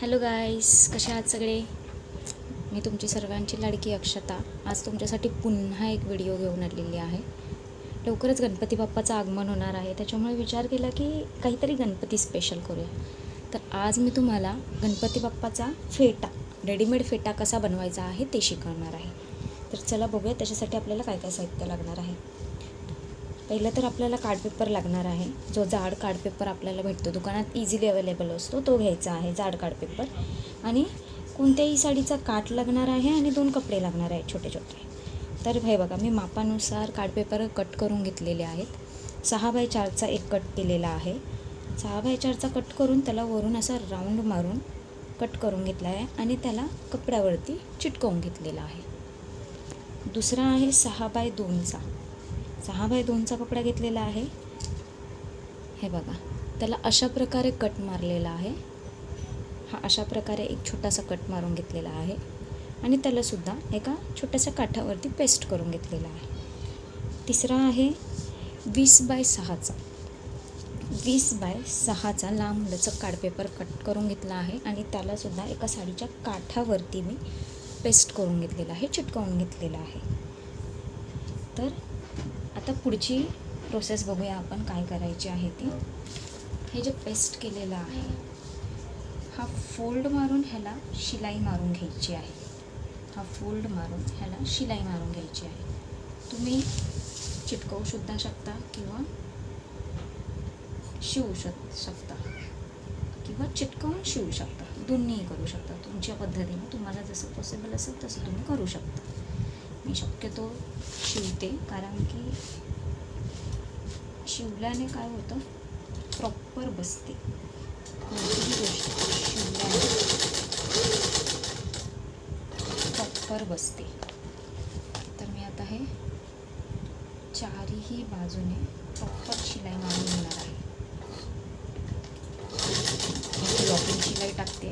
Hello गाईस कसे आहात सगळे? मी तुमची सर्वांची लाडकी अक्षता. आज तुमच्यासाठी पुन्हा एक व्हिडिओ घेऊन आलेली आहे. लवकरच गणपती बाप्पाचं आगमन होणार आहे. त्याच्यामुळे विचार केला की काहीतरी गणपती स्पेशल करूया. तर आज मी तुम्हाला गणपती बाप्पाचा फेटा रेडीमेड फेटा कसा बनवायचा आहे ते शिकवणार आहे. तर चला बघूया त्याच्यासाठी आपल्याला काय काय साहित्य लागणार आहे. पहिलं तर आपल्याला कार्डपेपर लागणार आहे. जो जाड कार्डपेपर आपल्याला भेटतो दुकानात इझिली अवेलेबल असतो तो घ्यायचा आहे जाड कार्डपेपर आणि कोणत्याही साडीचा काठ लागणार आहे आणि दोन कपडे लागणार आहे छोटे छोटे. तर हे बघा मी मापानुसार कार्डपेपर कट करून घेतलेले आहेत. सहा बाय चारचा एक कट केलेला आहे. सहा बाय चारचा कट करून त्याला वरून असा राऊंड मारून कट करून घेतला आहे आणि त्याला कपड्यावरती चिटकवून घेतलेला आहे. दुसरा आहे सहा बाय दोनचा. सहा बाय दोनचा कपडा घेतलेला आहे. हे बघा त्याला अशा प्रकारे कट मारलेला आहे. हा अशा प्रकारे एक छोटासा कट मारून घेतलेला आहे. आणि त्यालासुद्धा एका छोट्याशा काठावरती पेस्ट करून घेतलेला आहे. तिसरा आहे वीस बाय सहाचा. वीस बाय सहाचा लांब लचक कार्ड पेपर कट करून घेतला आहे आणि त्यालासुद्धा एका साडीच्या काठावरती मी पेस्ट करून घेतलेला आहे चिटकवून घेतलेला आहे. तर आता पुढची प्रोसेस बघूया आपण काय करायची आहे ती. हे जे पेस्ट केलेलं आहे हा फोल्ड मारून ह्याला शिलाई मारून घ्यायची आहे. हा फोल्ड मारून ह्याला शिलाई मारून घ्यायची आहे. तुम्ही चिटकवू सुद्धा शकता किंवा शिवू शक शकता किंवा चिटकवून शिवू शकता. दोन्हीही करू शकता. तुमच्या पद्धतीने तुम्हाला जसं पॉसिबल असेल तसं तुम्ही करू शकता. मी शक्यतो शिवते कारण की शिवल्याने काय होतं? प्रॉपर बसते. कोणतीही गोष्ट शिवल्याने प्रॉपर बसते. तर मी आता हे चारही बाजूने प्रॉपर शिलाई मारून घेणार आहे. लॉकिंग शिलाई टाकते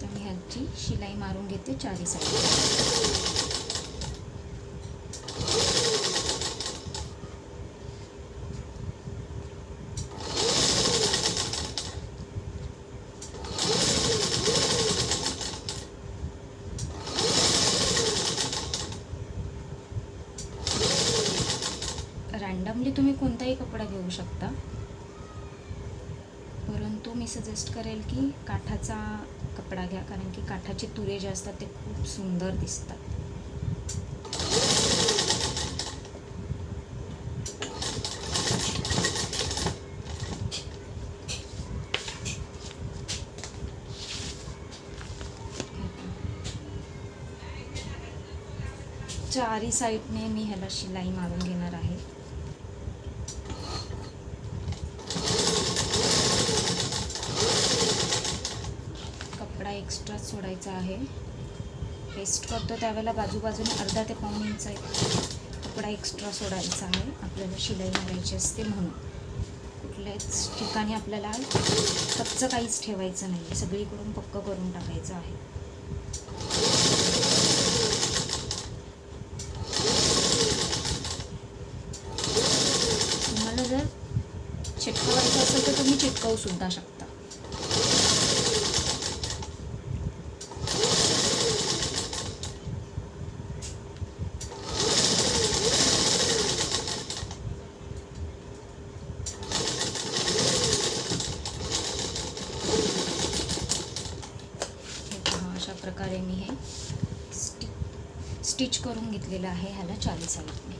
तर मी ह्याची शिलाई मारून घेते चारीसाठी. रँडमली तुम्ही कोणताही कपडा घेऊ शकता. परंतु मी सजेस्ट करेल की काठाचा कपडा घ्या कारण की काठाचे तुरे जे असतात ते खूप सुंदर दिसतात. चारी साईडने मी ह्याला शिलाई मारून घेणार आहे कपडा एक्स्ट्रा सोडायचा आहे. पेस्ट करतो त्यावेळेला बाजूबाजूने अर्धा ते पाऊन इंच कपडा एक्स्ट्रा सोडायचा आहे. आपल्याला शिलाई मारायची असते म्हणून. कुठल्याच ठिकाणी आपल्याला कच्चं काहीच ठेवायचं नाही सगळीकडून पक्क करून टाकायचं आहे. तुम्हाला जर चिटकवायचं असेल तर तुम्ही चिटकवू सुद्धा शकता हे पहा अशा प्रकारे मी हे स्टिच स्टिच करून घेतलेलं आहे ह्याला चाळीस साईडने.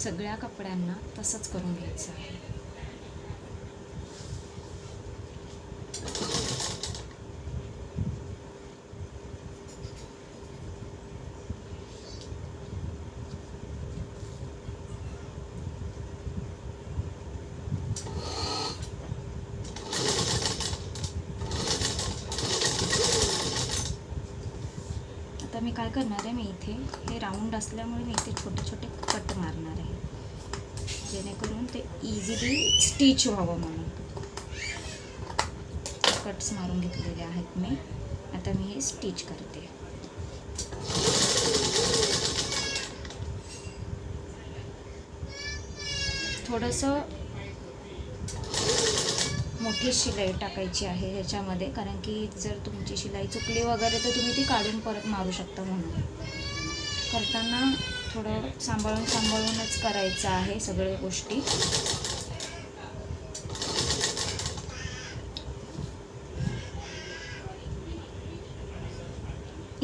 सगळ्या कपड्यांना तसंच करून घ्यायचं आहे आता मी काय करणार आहे मी इथे? हे राऊंड असल्यामुळे मी इथे छोटे छोटे कट मारणार आहे. जेणेकरून ते इझिली स्टिच व्हावं म्हणून. कट्स मारून घेतलेले आहेत मी. आता मी हे स्टिच करते. थोडंसं मोठी शिलाई टाकायची आहे ह्याच्यामध्ये. कारण की जर तुमची शिलाई चुकली वगैरे तर तुम्ही ती काढून परत मारू शकता म्हणून. करताना थोडं सांभाळून सांभाळूनच करायचं आहे सगळ्या गोष्टी.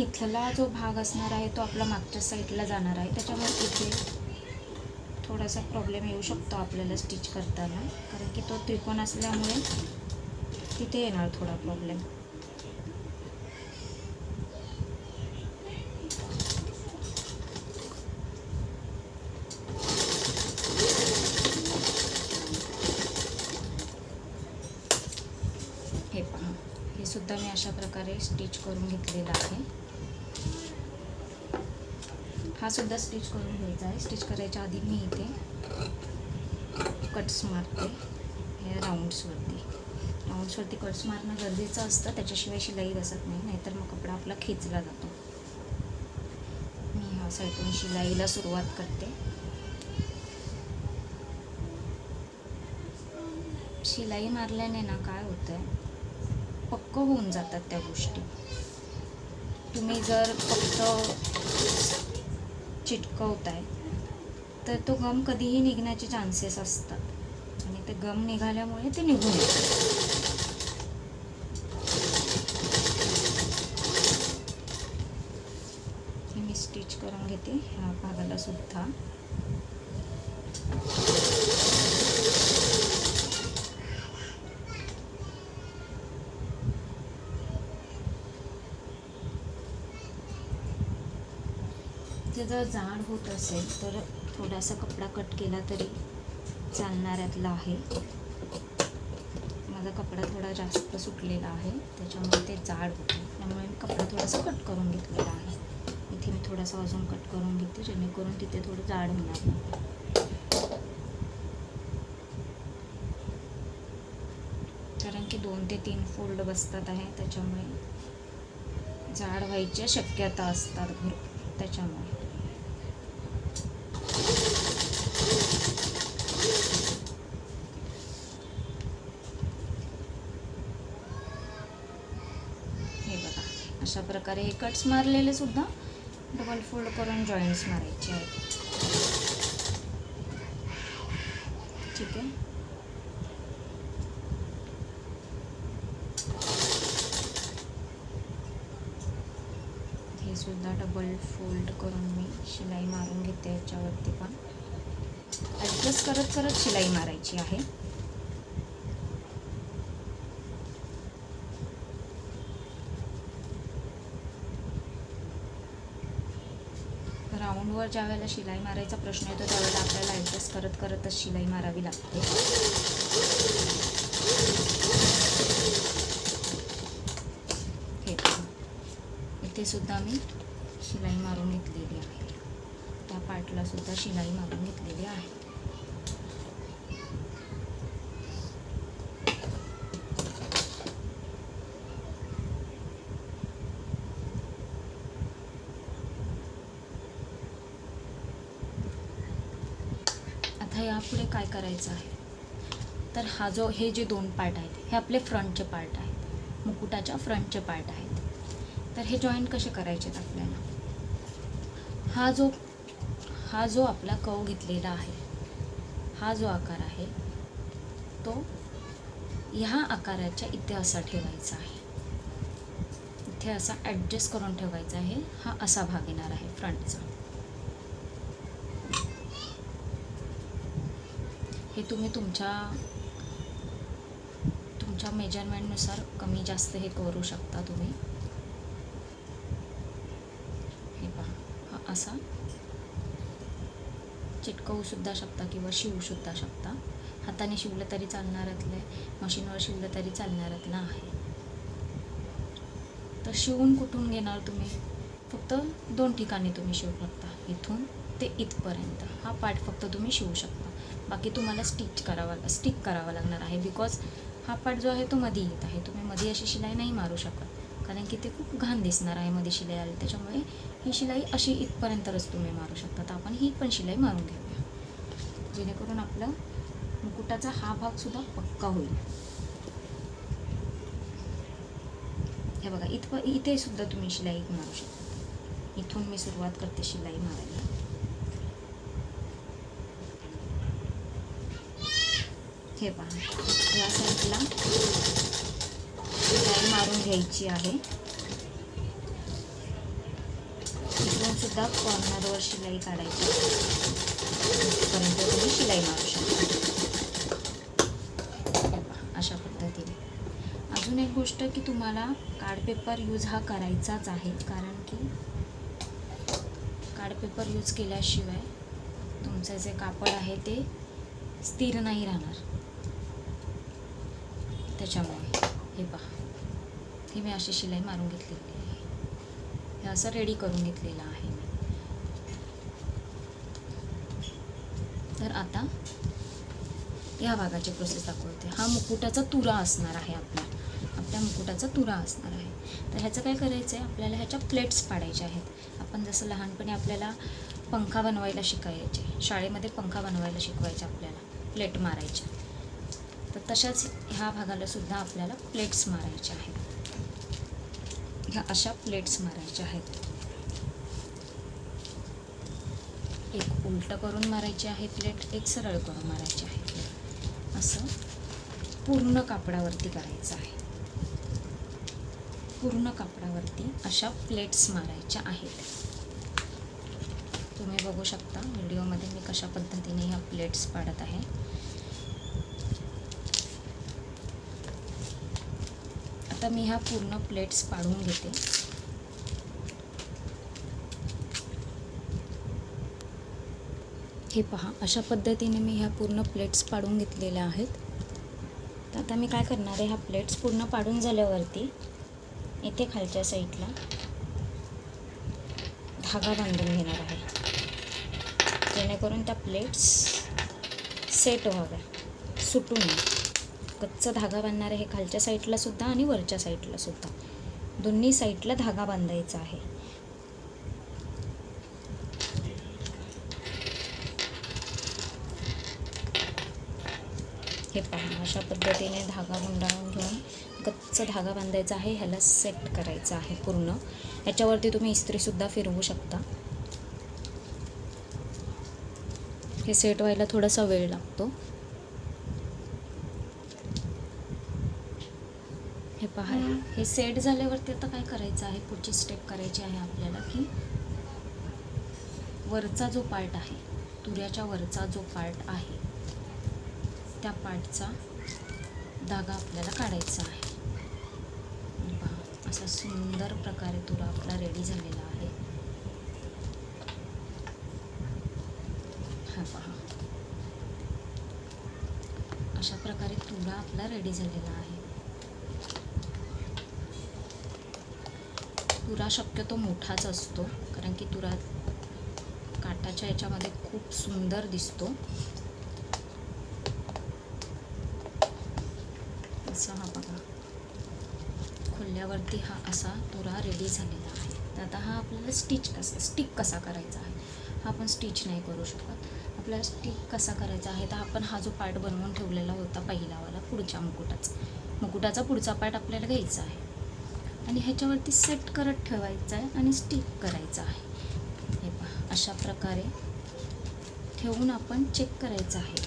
इथला जो भाग असणार आहे तो आपला मागच्या साईडला जाणार आहे. त्याच्यामुळे इथे थोडासा प्रॉब्लेम येऊ शकतो आपल्याला स्टिच करताना. कारण की तो त्रिकोण असल्यामुळे तिथे येणार थोडा प्रॉब्लेम हे पहा. हे सुद्धा मी अशा प्रकारे स्टिच करून घेतलेलं आहे. हा सुद्धा स्टिच करून घ्यायचा आहे. स्टिच करायच्या आधी मी इथे कट्स मारते. हे राऊंड्सवरती राऊंड्सवरती कट्स मारणं गरजेचं असतं. त्याच्याशिवाय शिलाई बसत नाही. नाहीतर मग कपडा आपला खेचला जातो. मी ह्या साईडून शिलाईला सुरुवात करते. शिलाई मारल्याने ना काय होतं आहे पक्क होऊन जातात त्या गोष्टी. तुम्ही जर फक्त चिटकवत आहे तर तो गम कधीही निघण्याचे चान्सेस असतात. आणि ते गम निघाल्यामुळे ते निघून येतात. मी स्टिच करून घेते. ह्या भागाला सुद्धा. ते जर जाड होत असेल तर थोडासा कपडा कट केला तरी चालणाऱ्यातला आहे. माझा कपडा थोडा जास्त सुटलेला आहे त्याच्यामुळे ते जाड होते त्यामुळे मी कपडा थोडासा कट करून घेतलेला आहे. इथे मी थोडासा अजून कट करून घेते जेणेकरून तिथे थोडं जाड होणार नाही. कारण की दोन ते तीन फोल्ड बसतात आहे त्याच्यामुळे जाड व्हायच्या शक्यता असतात भरपूर. त्याच्यामुळे. हे बघा अशा प्रकारे हे कट्स मारलेले सुद्धा डबल फोल्ड करून जॉईंट्स मारायचे आहेत. ठीक आहे हे सुद्धा डबल फोल्ड करून मी शिलाई मारून घेते याच्यावरती पण. ॲडजस्ट करत करत शिलाई मारायची आहे. राऊंडवर ज्या वेळेला शिलाई मारायचा प्रश्न येतो त्यावेळेला आपल्याला ॲडजस्ट करत करतच शिलाई मारावी लागते. हे इथे सुद्धा मी शिलाई मारून घेतलेली आहे. त्या पार्टला सुद्धा शिलाई मारून घेतलेली आहे. आता यापुढे काय करायचं आहे? तर हा जो हे जे दोन पार्ट आहेत हे आपले फ्रंटचे पार्ट आहेत. मुकुटाच्या फ्रंटचे पार्ट आहेत. तर हे जॉईंट कसे करायचे आहेत आपल्याला? हा जो हा जो आपला कव घेतलेला आहे हा जो आकार आहे तो ह्या आकाराच्या इथे असा ठेवायचा आहे. इथे असा ॲडजस्ट करून ठेवायचा आहे हा असा भाग येणार आहे फ्रंटचा हे तुम्ही तुमच्या तुमच्या मेजरमेंटनुसार कमी जास्त हे करू शकता तुम्ही हे पहा हा असा चिटकवू सुद्धा शकता किंवा शिवू सुद्धा शकता. हाताने शिवलं तरी चालणाऱ्यातलं आहे मशीनवर शिवलं तरी चालणाऱ्यातलं आहे. तर शिवून कुठून घेणार तुम्ही? फक्त दोन ठिकाणी तुम्ही शिवू शकता. इथून ते इथपर्यंत. हा पार्ट फक्त तुम्ही शिवू शकता. बाकी तुम्हाला स्टिच करावा स्टिक करावा लागणार आहे. बिकॉज हा पार्ट जो आहे तो मध्ये येत आहे. तुम्ही मध्ये अशी शिलाई नाही मारू शकत. कारण की ते खूप घाण दिसणार आहे मध्ये शिलाई आली त्याच्यामुळे ही शिलाई अशी इथपर्यंतच तुम्ही मारू शकता. तर आपण ही पण शिलाई मारून घेऊया. जेणेकरून आपलं मुकुटाचा हा भागसुद्धा पक्का होईल. हे बघा इथं इथे सुद्धा तुम्ही शिलाई मारू शकता. इथून मी सुरुवात करते शिलाई मारायला. हे पहा या साईडला शिलाई मारून घ्यायची आहे. इकडून सुद्धा कॉर्नरवर शिलाई काढायची पर्यंत तुम्ही शिलाई मारू शकता. हे पहा, अशा पद्धतीने. अजून एक गोष्ट की तुम्हाला कार्ड पेपर यूज हा करायचाच आहे कारण की कार्ड पेपर यूज केल्याशिवाय तुमचं जे कापड आहे ते स्थिर नाही राहणार. त्याच्यामुळे हे पहा. हे मी अशी शिलाई मारून घेतलेली आहे. हे असं रेडी करून घेतलेलं आहे मी. तर आता या भागाची प्रोसेस दाखवते. हा मुकुटाचा तुरा असणार आहे आपला. आपल्या मुकुटाचा तुरा असणार आहे. तर ह्याचं काय करायचं आहे आपल्याला ह्याच्या प्लेट्स पाडायच्या आहेत. आपण जसं लहानपणी आपल्याला पंखा बनवायला शिकायचे. शाळेमध्ये पंखा बनवायला शिकवायचे आपल्याला. प्लेट मारायच्या तर तशाच ह्या भागाला सुद्धा आपल्याला प्लेट्स मारायच्या आहेत. ह्या अशा प्लेट्स मारायच्या आहेत. एक उलटं करून मारायची आहे प्लेट एक सरळ करून मारायची आहे असं पूर्ण कापडावरती करायचं आहे. पूर्ण कापडावरती अशा प्लेट्स मारायच्या आहेत. तुम्ही बघू शकता व्हिडिओमध्ये मी कशा पद्धतीने ह्या प्लेट्स पाडत आहे. आता मी ह्या पूर्ण प्लेट्स पाडून घेते. हे पहा अशा पद्धतीने मी ह्या पूर्ण प्लेट्स पाडून घेतलेल्या आहेत. तर आता मी काय करणार आहे ह्या प्लेट्स पूर्ण पाडून झाल्यावरती इथे खालच्या साईडला धागा बांधून घेणार आहे. जेणेकरून त्या प्लेट्स सेट व्हाव्या सुटू नये. कच्चा धागा बांधणार आहे खालच्या साईडला सुद्धा आणि वरच्या साईडला सुद्धा. दोन्ही साईडला धागा बांधायचा आहे. हे पहा अशा पद्धतीने धागा गुंडाळून घेऊन कच्चा धागा बांधायचा आहे ह्याला सेट करायचं आहे पूर्ण. ह्याच्यावरती तुम्ही इस्त्रीसुद्धा फिरवू शकता. हे सेट व्हायला थोडासा वेळ लागतो. पहा हे सेट झाल्यावरती आता काय करायचं आहे? पुढची स्टेप करायची आहे आपल्याला की वरचा जो पार्ट आहे तुऱ्याच्या वरचा जो पार्ट आहे त्या पार्टचा धागा आपल्याला काढायचा आहे. पहा असा सुंदर प्रकारे तुरा आपला रेडी झालेला आहे. हा पहा. अशा प्रकारे तुरा आपला रेडी झालेला आहे. तुरा शक्यतो मोठाच असतो कारण की तुरा काटाच्या याच्यामध्ये खूप सुंदर दिसतो. असा हा बघा. खोलल्यावरती हा असा तुरा रेडी झालेला आहे. तर आता हा आपल्याला स्टिच कसा स्टिक कसा करायचा आहे? हा आपण स्टिच नाही करू शकत. आपल्याला स्टिक कसा करायचा आहे? तर आपण हा जो पार्ट बनवून ठेवलेला होता पहिलावाला पुढच्या मुकुटाचा. मुकुटाचा पुढचा पार्ट आपल्याला घ्यायचा आहे. आणि ह्याच्यावरती सेट करत ठेवायचं आहे आणि स्टिक करायचं आहे. हे पहा अशा प्रकारे ठेवून आपण चेक करायचं आहे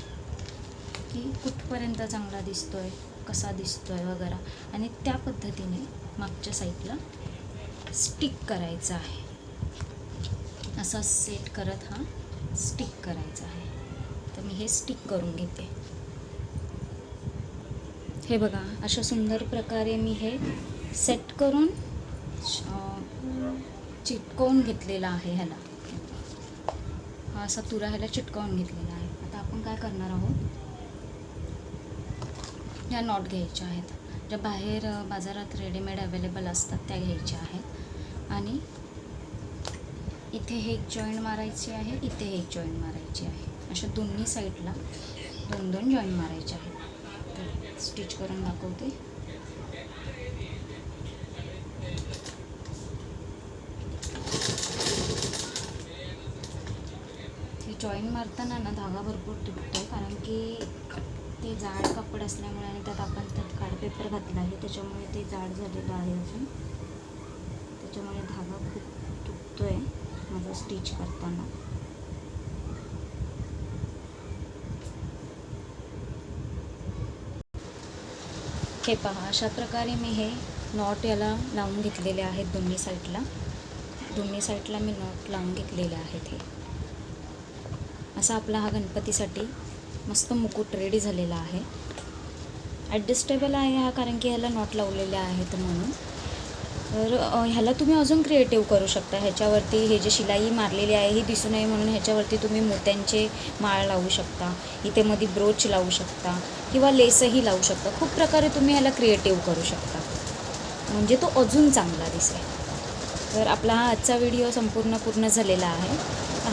की कुठपर्यंत चांगला दिसतो आहे कसा दिसतो आहे वगैरे. आणि त्या पद्धतीने मागच्या साईडला स्टिक करायचं आहे. असा सेट करत हा स्टिक करायचा आहे. तर मी हे स्टिक करून घेते. हे बघा अशा सुंदर प्रकारे मी हे सेट करून चिटकवून घेतलेला आहे ह्याला. हा असा तुरा ह्याला चिटकवून घेतलेला आहे. आता आपण काय करणार आहोत? ह्या नॉट घ्यायच्या आहेत. ज्या बाहेर बाजारात रेडीमेड अवेलेबल असतात त्या घ्यायच्या आहेत. आणि इथे हे एक जॉईंट मारायची आहे इथे हे एक जॉईंट मारायची आहे. अशा दोन्ही साईडला दोन दोन जॉईंट मारायचे आहेत. स्टिच करून दाखवते. जॉईन मारताना ना धागा भरपूर तुटतो आहे कारण की ते जाड कापड असल्यामुळे आणि त्यात आपण त्यात कार्डपेपर घातला आहे त्याच्यामुळे ते जाड झालेलं आहे अजून. त्याच्यामुळे धागा खूप तुटतो आहे माझा स्टिच करताना. हे पहा अशा प्रकारे मी हे नॉट याला लावून घेतलेले आहेत दोन्ही साईडला. दोन्ही साईडला मी नॉट लावून घेतलेले आहेत हे. असा आपला हा गणपतीसाठी मस्त मुकुट रेडी झालेला आहे. ॲडजस्टेबल आहे हा कारण की ह्याला नॉट लावलेले आहेत म्हणून. तर ह्याला तुम्ही अजून क्रिएटिव्ह करू शकता. ह्याच्यावरती हे जे शिलाई मारलेली आहे ही दिसू नये म्हणून ह्याच्यावरती तुम्ही मोत्यांचे माळ लावू शकता. इथे मध्ये ब्रोच लावू शकता किंवा लेसही लावू शकता. खूप प्रकारे तुम्ही ह्याला क्रिएटिव्ह करू शकता. म्हणजे तो अजून चांगला दिसेल. तर आपला हा आजचा व्हिडिओ संपूर्ण पूर्ण झालेला आहे.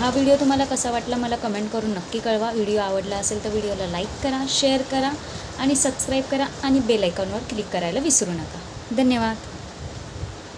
हा व्हिडिओ तुम्हाला कसा वाटला मला कमेंट करून नक्की कळवा. व्हिडिओ आवडला असेल तर व्हिडिओला लाईक करा शेअर करा आणि सबस्क्राईब करा आणि बेल आयकॉनवर क्लिक करायला विसरू नका. धन्यवाद.